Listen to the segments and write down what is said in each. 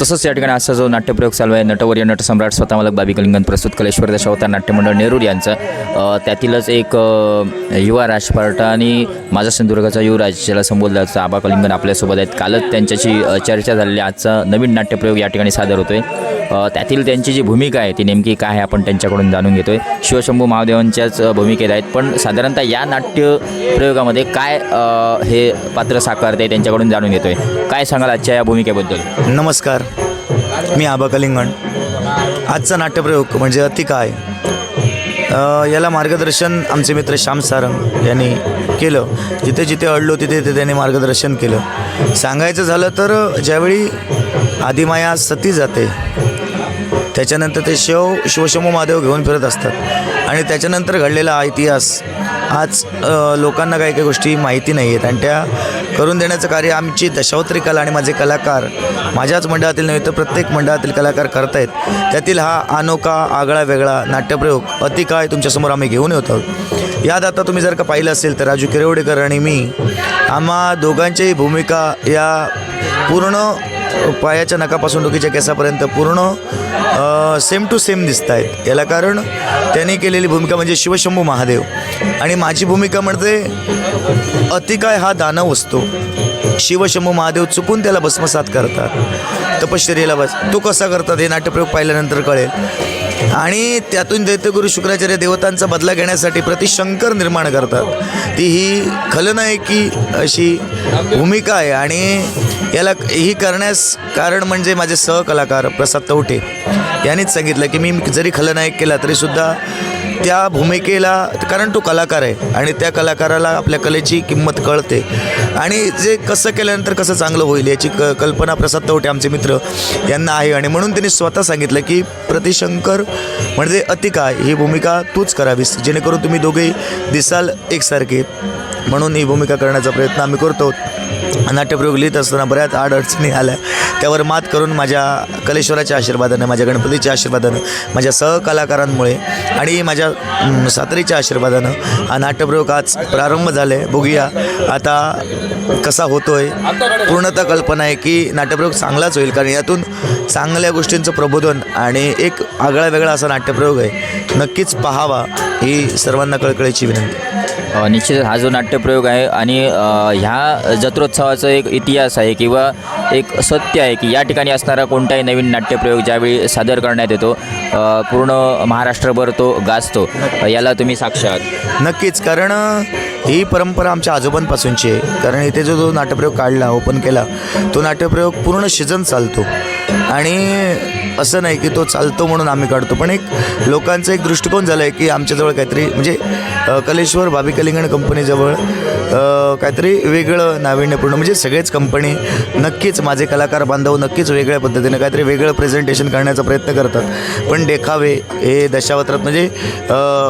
तसंच या ठिकाणी असा जो नाट्यप्रयोग चालू आहे नटवर्य नटसम्राट स्वतः मला बाबी कलिंगन प्रस्तुत कलेश्वर दशावतार नाट्यमंडळ नेरूर यांचं. त्यातीलच एक युवा राजपार्टा आणि माझा सिंधुदुर्गाचा युवराज ज्याला संबोधला जातं आबा कलिंगन आपल्यासोबत आहेत. कालच त्यांच्याशी चर्चा झालेली. आजचा नवीन नाट्यप्रयोग या ठिकाणी सादर होतो आहे त्यातील त्यांची जी भूमिका आहे ती नेमकी काय आहे आपण त्यांच्याकडून जाणून घेतोय. शिवशंभू महादेवांच्याच भूमिकेत आहेत. पण साधारणतः या नाट्य प्रयोगामध्ये काय हे पात्र साकारते त्यांच्याकडून जाणून घेतोय. काय सांगाल आजच्या या भूमिकेबद्दल? नमस्कार. मी आबा कलिंगण. आजचा नाट्यप्रयोग म्हणजे अति काय? याला मार्गदर्शन आमचे मित्र श्याम सारंग यांनी केलं. जिथे जिथे अडलो तिथे तिथे त्यांनी मार्गदर्शन केलं. सांगायचं झालं तर ज्यावेळी आदिमाया सती जाते. त्याच्यानंतर ते शिव शिवशंभू महादेव घेऊन फिरत असतात. आणि त्याच्यानंतर घडलेला इतिहास. आज लोकांना काही काही गोष्टी माहिती नाही आहेत. आणि त्या करून देण्याचं कार्य आमची दशावत्री कला आणि माझे कलाकार माझ्याच मंडळातील नव्हे तर प्रत्येक मंडळातील कलाकार करतायत. त्यातील हा अनोखा आगळा वेगळा नाट्यप्रयोग अति काय तुमच्यासमोर आम्ही घेऊन येत आहोत. यात आता तुम्ही जर का पाहिलं असेल तर राजू किरवडेकर आणि मी आम्हा दोघांच्याही भूमिका या पूर्ण पायाच्या नकापासून डोकीच्या केसापर्यंत पूर्ण सेम टू सेम दिसत आहेत याला कारण त्यांनी केलेली भूमिका म्हणजे शिवशंभू महादेव. आणि माझी भूमिका म्हणजे अतिकाय हा दानव असतो. शिवशंभू महादेव चुकून त्याला भस्मसात करतात. तपश्चर्याला बस. तो कसा करतात हे नाट्यप्रयोग पाहिल्यानंतर कळेल. आणि त्यातून दैत्यगुरु शुक्राचार्य देवतांचा बदला घेण्यासाठी प्रतिशंकर निर्माण करतात. ती ही खलनायकी अशी भूमिका आहे आणि याला ही करण्यास कारण म्हणजे माझे सहकलाकार प्रसाद तवटे. यांनीच सांगितलं की मी जरी खलनायक केला तरीसुद्धा त्या भूमिकेला कारण तो कलाकार आहे आणि त्या कलाकाराला आपल्या कलेची किंमत कळते. आणि जे कसं केल्यानंतर कसं चांगलं होईल याची क कल्पना प्रसाद तवटे आमचे मित्र यांना आहे. आणि म्हणून त्यांनी स्वतः सांगितलं की प्रतिशंकर म्हणजे अतिकाय ही भूमिका तूच करावीस जेणेकरून तुम्ही दोघेही दिसाल एकसारखे. म्हणून ही भूमिका करण्याचा प्रयत्न आम्ही करतो. नाट्यप्रयोग लिहित असताना बऱ्याच अडचणी आल्या. त्यावर मात करून माझ्या कलेश्वराच्या आशीर्वादानं माझ्या गणपतीच्या आशीर्वादानं माझ्या सहकलाकारांमुळे आणि माझ्या सातारीच्या आशीर्वादानं हा नाट्यप्रयोग आज प्रारंभ झाले. बघूया आता कसा होतोय. पूर्णतः कल्पना आहे की नाट्यप्रयोग चांगलाच होईल कारण यातून चांगल्या गोष्टींचं प्रबोधन आणि एक आगळा वेगळा असा नाट्यप्रयोग आहे. नक्कीच पाहावा ही सर्वांना कळकळीची विनंती. निश्चितच हा जो नाट्यप्रयोग आहे आणि ह्या जत्रोत्सवाचा एक इतिहास आहे किंवा एक सत्य आहे की या ठिकाणी असणारा कोणताही नवीन नाट्यप्रयोग ज्यावेळी सादर करण्यात येतो पूर्ण महाराष्ट्रभर तो गाजतो. याला तुम्ही साक्ष आहात. नक्कीच कारण ही परंपरा आमच्या आजोबांपासूनची आहे. कारण इथे जो जो नाट्यप्रयोग काढला ओपन केला तो नाट्यप्रयोग पूर्ण शिजन चालतो. आणि असं नाही की तो चालतो म्हणून आम्ही काढतो पण एक लोकांचा एक दृष्टिकोन झाला आहे की आमच्याजवळ काहीतरी म्हणजे कलेश्वर भाभी कलिंगण कंपनीजवळ काहीतरी वेगळं नाविन्यपूर्ण म्हणजे सगळेच कंपनी नक्कीच माझे कलाकार बांधव नक्कीच वेगळ्या पद्धतीनं काहीतरी वेगळं प्रेझेंटेशन करण्याचा प्रयत्न करतात. पण देखावे हे दशावत्रात म्हणजे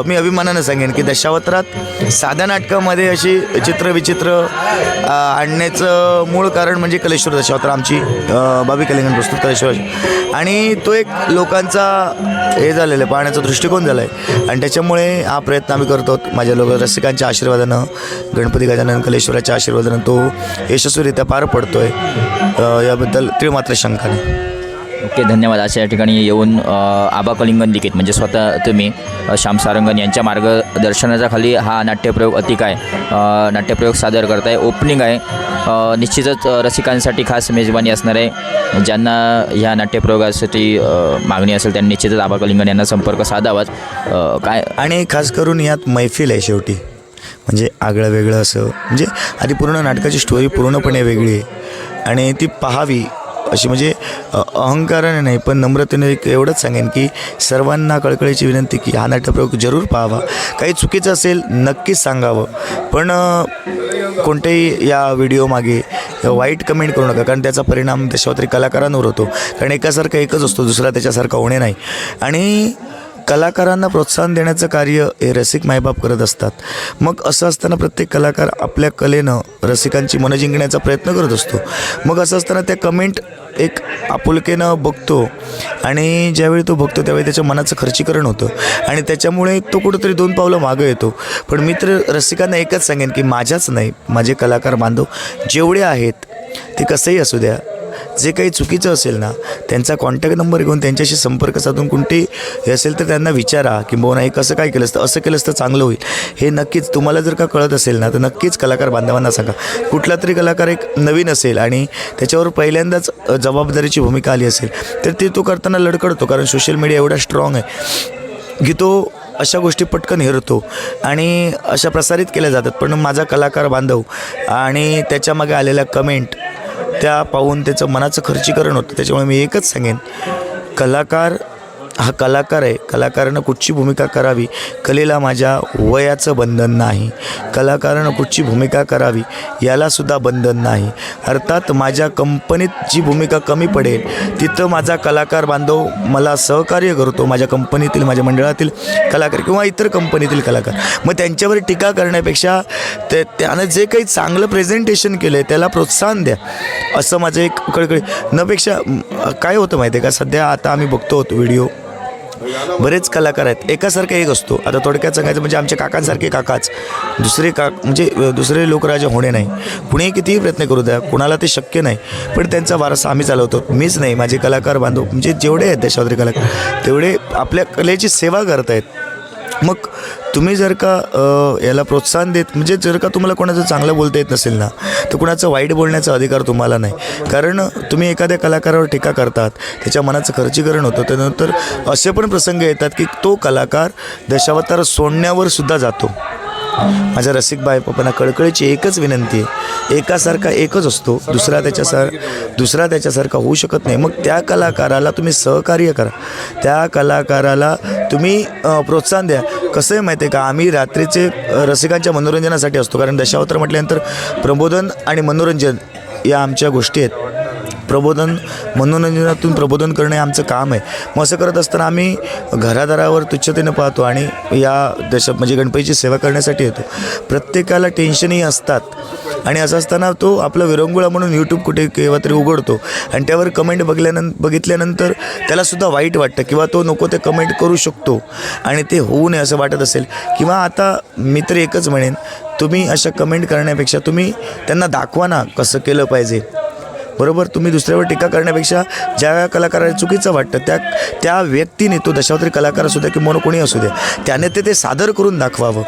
मी अभिमानानं सांगेन की दशावत्रात साध्या नाटकामध्ये अशी चित्रविचित्र आणण्याचं मूळ कारण म्हणजे कलेश्वर दशावत्रा आमची बाबी कलिंगण प्रस्तुत कलेश्वर आणि तो एक लोकांचा हे झालेला आहे पाहण्याचा दृष्टिकोन झाला आहे आणि त्याच्यामुळे हा प्रयत्न आम्ही करतो माझ्या लोक रसिकांच्या आशीर्वादानं गणपती गजानन कलेश्वराच्या आशीर्वादानं तो यशस्वीरित्या पार पडतो आहे याबद्दल त्रिमात्र शंका नाही. ओके धन्यवाद. अशा या ठिकाणी येऊन आबा कलिंगन लिखित म्हणजे स्वतः तुम्ही श्याम सारंगन यांच्या मार्गदर्शनाच्या खाली हा नाट्यप्रयोग अतिकाय आहे नाट्यप्रयोग सादर करताय. ओपनिंग आहे. निश्चितच रसिकांसाठी खास मेजबानी असणार आहे. ज्यांना ह्या नाट्यप्रयोगासाठी मागणी असेल त्यांनी निश्चितच आबा कलिंगन यांना संपर्क साधावाच. काय? आणि खास करून यात मैफिल आहे शेवटी. म्हणजे आगळं वेगळं असं म्हणजे आधी पूर्ण नाटकाची स्टोरी पूर्णपणे वेगळी आहे. आणि ती पाहावी अशी म्हणजे अहंकाराने नाही पण नम्रतेने एक एवढंच सांगेन की सर्वांना कळकळीची विनंती की हा नाट्यप्रयोग जरूर पाहावा. काही चुकीचं असेल नक्कीच सांगावं. पण कोणत्याही या व्हिडिओमागे वाईट कमेंट करू नका कारण त्याचा परिणाम तरी कलाकारांवर होतो. कारण एकासारखा एकच असतो दुसरा त्याच्यासारखा होणे नाही. आणि कलाकारांना प्रोत्साहन देण्याचं कार्य हे रसिक मायबाप करत असतात. मग असं असताना प्रत्येक कलाकार आपल्या कलेनं रसिकांची मनं जिंकण्याचा प्रयत्न करत असतो. मग असं असताना त्या कमेंट एक आपुलकेनं बघतो आणि ज्यावेळी तो बघतो त्यावेळी त्याच्या मनाचं खर्चीकरण होतं. आणि त्याच्यामुळे तो कुठंतरी दोन पावलं मागं येतो. पण मित्र रसिकांना एकच सांगेन की माझ्याच नाही माझे कलाकार बांधव जेवढे आहेत ते कसंही असू द्या जे काही चुकीचं असेल ना त्यांचा कॉन्टॅक्ट नंबर घेऊन त्यांच्याशी संपर्क साधून कोणते हे असेल तर त्यांना विचारा की बोना हे कसं काय केलं असतं असं केलं असतं चांगलं होईल. हे नक्कीच तुम्हाला जर का कळत असेल ना तर नक्कीच कलाकार बांधवांना सांगा. कुठला तरी कलाकार एक नवीन असेल आणि त्याच्यावर पहिल्यांदाच जबाबदारीची भूमिका आली असेल तर ते तो करताना लडकडतो कारण सोशल मीडिया एवढा स्ट्रॉंग आहे की तो अशा गोष्टी पटकन हेरतो आणि अशा प्रसारित केल्या जातात. पण माझा कलाकार बांधव आणि त्याच्यामागे आलेल्या कमेंट त्या पाहून त्याचं मनाचं खर्चीकरण होतं. त्याच्यामुळे मी एकच सांगेन कलाकार हा कलाकार आहे. कलाकारानं कुठची भूमिका करावी? कलेला माझ्या वयाचं बंधन नाही. कलाकारानं कुठची भूमिका करावी यालासुद्धा बंधन नाही. अर्थात माझ्या कंपनीत जी भूमिका कमी पडेल तिथं माझा कलाकार बांधव मला सहकार्य करतो माझ्या कंपनीतील माझ्या मंडळातील कलाकार किंवा इतर कंपनीतील कलाकार. मग त्यांच्यावर टीका करण्यापेक्षा ते त्यानं जे काही चांगलं प्रेझेंटेशन केलं आहे त्याला प्रोत्साहन द्या. असं माझं एक कळकळी नपेक्षा काय होतं माहिती आहे का? सध्या आता आम्ही बघतो व्हिडिओ. बरेच कलाकार आहेत. एकासारखा एक असतो. आता थोडक्यात सांगायचं म्हणजे आमच्या काकांसारखे काकाच. दुसरे का म्हणजे दुसरे लोकराजे होणे नाही. कुणीही कितीही प्रयत्न करू द्या कुणाला ते शक्य नाही. पण त्यांचा वारसा आम्ही चालवतो. मीच नाही. माझे कलाकार बांधव म्हणजे जेवढे आहेत देशावरील कलाकार तेवढे आपल्या कलेची सेवा करत आहेत मग तुम्ही जर का याला प्रोत्साहन देत म्हणजे जर का तुम्हाला कोणाचं चांगलं बोलता येत नसेल ना तर कुणाचं वाईट बोलण्याचा अधिकार तुम्हाला नाही. कारण तुम्ही एखाद्या कलाकारावर टीका करतात त्याच्या मनाचं खर्चीकरण होतं त्यानंतर असे पण प्रसंग येतात की तो कलाकार दशावतार सोडण्यावर सुद्धा जातो. माझ्या रसिक बाय पप्पांना कळकळीची एकच विनंती आहे. एकासारखा एकच असतो दुसरा त्याच्यासार दुसरा त्याच्यासारखा होऊ शकत नाही. मग त्या कलाकाराला तुम्ही सहकार्य करा. त्या कलाकाराला तुम्ही प्रोत्साहन द्या. कसं आहे माहिती आहे का? आम्ही रात्रीचे रसिकांच्या मनोरंजनासाठी असतो. कारण दशावतार म्हटल्यानंतर प्रबोधन आणि मनोरंजन या आमच्या गोष्टी आहेत. प्रबोधन मनोरंजनातून प्रबोधन करणे आमचं काम आहे. मग असं करत असताना आम्ही घरादारावर तुच्छतेनं पाहतो आणि या दश म्हणजे गणपतीची सेवा करण्यासाठी येतो. प्रत्येकाला टेन्शनही असतात. आणि असं असताना तो आपला विरंगुळा म्हणून यूट्यूब कुठे केव्हा तरी उघडतो आणि त्यावर कमेंट बघल्यानंतर बघितल्यानंतर त्यालासुद्धा वाईट वाटतं किंवा तो नको ते कमेंट करू शकतो. आणि ते होऊ नये असं वाटत असेल किंवा आता मी तर एकच म्हणेन तुम्ही अशा कमेंट करण्यापेक्षा तुम्ही त्यांना दाखवा ना कसं केलं पाहिजे. बरोबर तुम्ही दुसऱ्यावर टीका करण्यापेक्षा ज्या कलाकाराला चुकीचं वाटतं त्या त्या व्यक्तीने तो दशावतारी कलाकार असू द्या किंवा कोणी असू द्या त्याने ते ते सादर करून दाखवावं.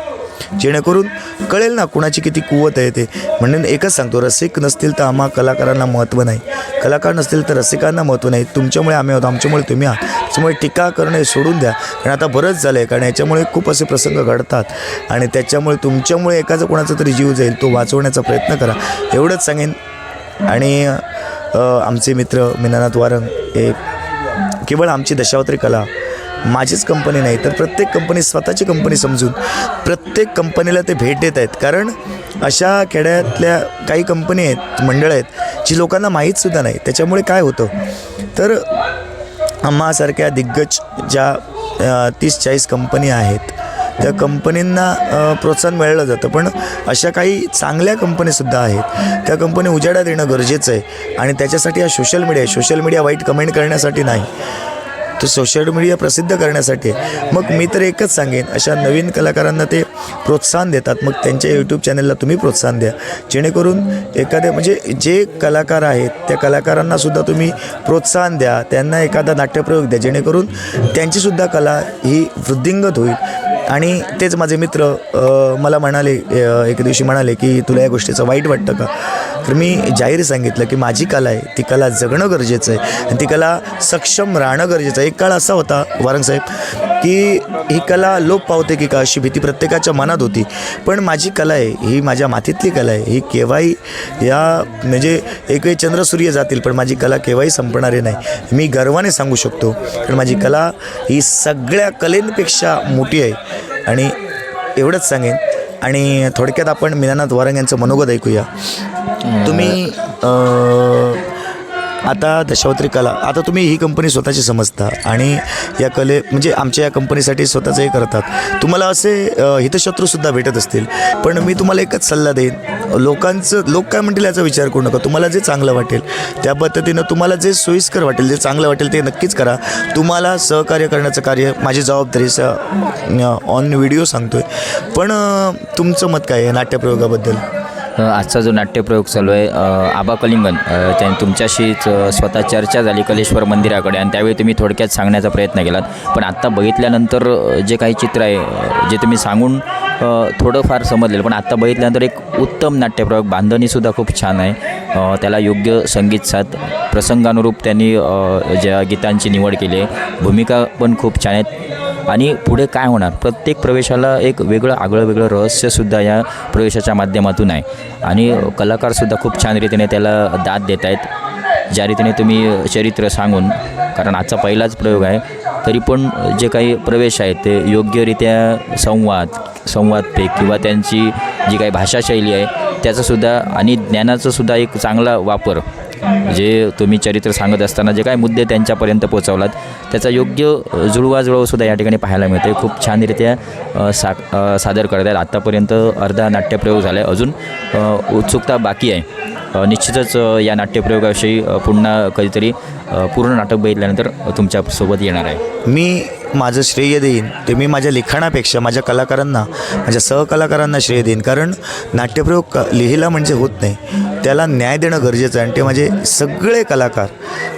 जेणेकरून कळेल ना कुणाची किती कुवत आहे ते. म्हणून एकच सांगतो रसिक नसतील तर आम्हा कलाकारांना महत्त्व नाही. कलाकार नसतील तर रसिकांना महत्त्व नाही. तुमच्यामुळे आम्ही आहोत आमच्यामुळे तुम्ही आहात. त्याच्यामुळे टीका करणं सोडून द्या. कारण आता बरंच झालं आहे कारण याच्यामुळे खूप असे प्रसंग घडतात. आणि त्याच्यामुळे तुमच्यामुळे एकाचा कोणाचा तरी जीव जाईल तो वाचवण्याचा प्रयत्न करा. एवढंच सांगेन. आणि आमचे मित्र मीनानाथ वारंग हे केवळ आमची दशावतरी कला माझीच कंपनी नाही तर प्रत्येक कंपनी स्वतःची कंपनी समजून प्रत्येक कंपनीला ते भेट देत आहेत. कारण अशा खेड्यातल्या काही कंपनी आहेत मंडळं आहेत जी लोकांना माहीतसुद्धा नाही. त्याच्यामुळे काय होतं? तर आम्हासारख्या दिग्गज ज्या तीस चाळीस कंपनी आहेत त्या कंपनींना प्रोत्साहन मिळालं जातं. पण अशा काही चांगल्या कंपनीसुद्धा आहेत. त्या कंपनी उजाडा देणं गरजेचं आहे. आणि त्याच्यासाठी हा सोशल मीडिया आहे. सोशल मीडिया वाईट कमेंट करण्यासाठी नाही. तो सोशल मीडिया प्रसिद्ध करण्यासाठी आहे. मग मी तर एकच सांगेन अशा नवीन कलाकारांना ते प्रोत्साहन देतात. मग त्यांच्या यूट्यूब चॅनलला तुम्ही प्रोत्साहन द्या. जेणेकरून एखाद्या म्हणजे जे कलाकार आहेत त्या कलाकारांनासुद्धा तुम्ही प्रोत्साहन द्या. त्यांना एखादा नाट्यप्रयोग द्या. जेणेकरून त्यांचीसुद्धा कला ही वृद्धिंगत होईल. आणि तेच माझे मित्र मला म्हणाले एके दिवशी म्हणाले की तुला या गोष्टीचं वाईट वाटतं का? तर मी जाहीर सांगितलं की माझी कला आहे ती कला जगणं गरजेचं आहे. आणि ती कला सक्षम राहणं गरजेचं आहे. एक काळ असा होता वारंगसाहेब की ही कला लोप पावते की का अशी भीती प्रत्येकाच्या मनात होती. पण माझी कला आहे ही माझ्या मातीतली कला आहे. ही केव्हाही या म्हणजे एक वेळ चंद्र सूर्य जातील पण माझी कला केव्हाही संपणारी नाही. मी गर्वाने सांगू शकतो कारण माझी कला ही सगळ्या कलेंपेक्षा मोठी आहे. आणि एवढंच सांगेन. आणि थोडक्यात आपण मीनानाथ वारंग यांचं मनोगत ऐकूया. तुम्ही आता दशावत्री कला आता तुम्ही ही कंपनी स्वतःची समजता आणि या कले म्हणजे आमच्या या कंपनीसाठी स्वतःचं हे करतात. तुम्हाला असे हितशत्रूसुद्धा भेटत असतील. पण मी तुम्हाला एकच सल्ला देईन. लोकांचं लोक काय म्हणतील याचा विचार करू नका. तुम्हाला जे चांगलं वाटेल त्या पद्धतीनं तुम्हाला जे सोयीस्कर वाटेल जे चांगलं वाटेल ते नक्कीच करा. तुम्हाला सहकार्य करण्याचं कार्य माझी जबाबदारी स ऑन व्हिडिओ सांगतो आहे पण तुमचं मत काय आहे नाट्यप्रयोगाबद्दल? आजचा जो नाट्यप्रयोग चालू आहे आबा कलिंगन अ, तुमच्याशीच स्वतः चर्चा झाली कलेश्वर मंदिराकडे आणि त्यावेळी तुम्ही थोडक्यात सांगण्याचा प्रयत्न केलात. पण आत्ता बघितल्यानंतर जे काही चित्र आहे जे तुम्ही सांगून थोडंफार समजलेलं पण आत्ता बघितल्यानंतर एक उत्तम नाट्यप्रयोग बांधणीसुद्धा खूप छान आहे. त्याला योग्य संगीत साथ प्रसंगानुरूप त्यांनी ज्या गीतांची निवड केली आहे भूमिका पण खूप छान आहेत. आणि पुढे काय होणार? प्रत्येक प्रवेशाला एक वेगळं आगळं वेगळं रहस्यसुद्धा या प्रवेशाच्या माध्यमातून आहे. आणि कलाकारसुद्धा खूप छान रीतीने त्याला दाद देत आहेत. ज्या रीतीने तुम्ही चरित्र सांगून कारण आजचा पहिलाच प्रयोग आहे तरी पण जे काही प्रवेश आहेत ते योग्यरित्या संवाद संवादपेक किंवा त्यांची जी काही भाषाशैली आहे त्याचंसुद्धा आणि ज्ञानाचासुद्धा एक चांगला वापर जे तुम्ही चरित्र सांगत असताना जे काय मुद्दे त्यांच्यापर्यंत पोहोचवलात त्याचा योग्य अ, जुळवाजुळवसुद्धा या ठिकाणी पाहायला मिळते खूप छानरित्या सा सादर करत आहेत आत्तापर्यंत अर्धा नाट्यप्रयोग झाला आहे अजून उत्सुकता बाकी आहे. निश्चितच या नाट्यप्रयोगाविषयी पुन्हा कधीतरी पूर्ण नाटक बघितल्यानंतर तुमच्यासोबत येणार आहे. मी माझं श्रेय देईन. ते मी माझ्या लिखाणापेक्षा माझ्या कलाकारांना माझ्या सहकलाकारांना श्रेय देईन. कारण नाट्यप्रयोग लिहिला म्हणजे होत नाही. त्याला न्याय देणं गरजेचं आहे. आणि ते माझे सगळे कलाकार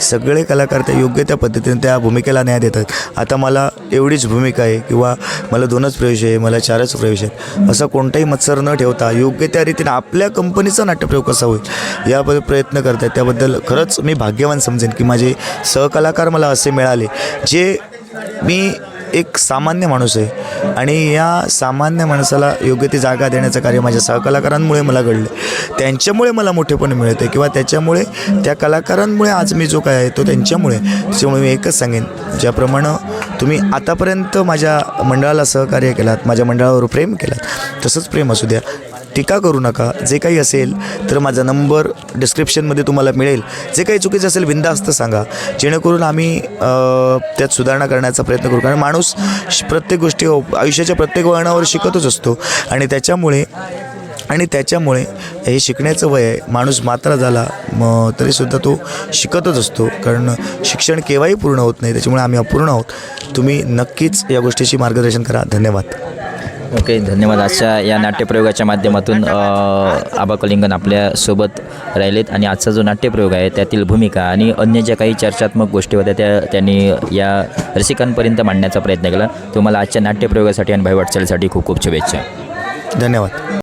सगळे कलाकार त्या योग्य त्या पद्धतीने त्या भूमिकेला न्याय देतात आता मला एवढीच भूमिका आहे किंवा मला दोनच प्रवेश आहे मला चारच प्रवेश आहेत. असं कोणताही मत्सर न ठेवता योग्य त्या रीतीने आपल्या कंपनीचा नाट्यप्रयोग कसा होईल याबद्दल प्रयत्न करतात त्याबद्दल खरंच मी भाग्यवान समजेन की माझे सहकलाकार मला असे मिळाले जे मी एक सामान्य माणूस आहे. आणि या सामान्य माणसाला योग्य ती जागा देण्याचं कार्य माझ्या सहकलाकारांमुळे मला घडलं त्यांच्यामुळे मला मोठेपण मिळते किंवा त्याच्यामुळे त्या कलाकारांमुळे आज मी जो काय आहे तो त्यांच्यामुळे. त्याच्यामुळे मी एकच सांगेन ज्याप्रमाणे तुम्ही आतापर्यंत माझ्या मंडळाला सहकार्य केलात माझ्या मंडळावर प्रेम केलात तसंच प्रेम असू द्या. टीका करू नका. जे काही असेल तर माझा नंबर डिस्क्रिप्शनमध्ये तुम्हाला मिळेल. जे काही चुकीचं असेल बिंदास्त सांगा. जेणेकरून आम्ही त्यात सुधारणा करण्याचा प्रयत्न करू. कारण माणूस प्रत्येक गोष्टी आयुष्याच्या प्रत्येक वळणावर शिकतच असतो. आणि त्याच्यामुळे आणि त्याच्यामुळे हे शिकण्याचं वय आहे. माणूस मात्र झाला मग तरीसुद्धा तो शिकतच असतो. कारण शिक्षण केव्हाही पूर्ण होत नाही. त्याच्यामुळे आम्ही अपूर्ण आहोत. तुम्ही नक्कीच या गोष्टीची मार्गदर्शन करा. धन्यवाद. ओके धन्यवाद. आजच्या या नाट्यप्रयोगाच्या माध्यमातून आबा कलिंगन आपल्यासोबत राहिलेत आणि आजचा जो नाट्यप्रयोग आहे त्यातील भूमिका आणि अन्य ज्या काही चर्चात्मक गोष्टी होत्या त्या त्यांनी या रसिकांपर्यंत मांडण्याचा प्रयत्न केला. तुम्हाला आजच्या नाट्यप्रयोगासाठी आणि भाई वाटचालीसाठी खूप खूप शुभेच्छा. धन्यवाद.